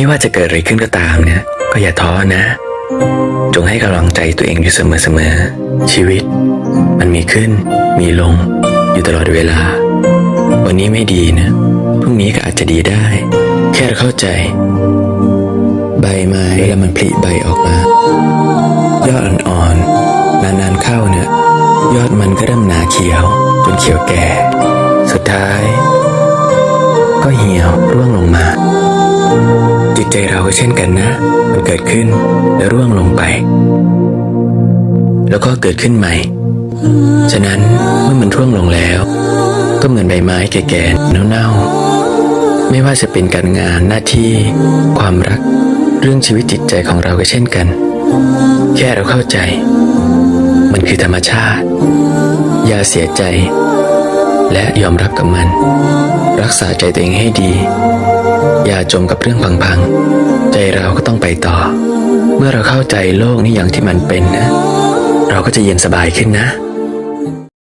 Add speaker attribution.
Speaker 1: ไม่ว่าจะเกิดอะไรขึ้นก็ตามเนี่ยก็อย่าท้อนะ จงให้กำลังใจตัวเองอยู่เสมอๆ ชีวิต มันมีขึ้น มีลง อยู่ตลอดเวลา วันนี้ไม่ดีนะ พรุ่งนี้ก็อาจจะดีได้ แค่เข้าใจ ใบไม้เวลามันผลิใบออกมา ยอดอ่อนๆ นานๆเข้าเนี่ย ยอดมันก็เริ่มหนาเขียว จนเขียวแก่ สุดท้าย ก็เหี่ยวร่วงลงมา ตใจเราก็เช่นกันนะ มันเกิดขึ้นแล้วร่วงลงไป แล้วก็เกิดขึ้นใหม่ ฉะนั้นเมื่อมันร่วงลงแล้ว ก็เหมือนใบไม้แก่ๆเน่าๆ ไม่ว่าจะเป็นการงานหน้าที่ ความรัก เรื่องชีวิตจิตใจของเราก็เช่นกัน แค่เราเข้าใจ มันคือธรรมชาติ อย่าเสียใจ และยอมรับกับมัน รักษาใจตัวเองให้ดี อย่าจมกับเรื่องพังๆ ใจเราก็ต้องไปต่อ เมื่อเราเข้าใจโลกนี้อย่างที่มันเป็นนะ เราก็จะเย็นสบายขึ้นนะ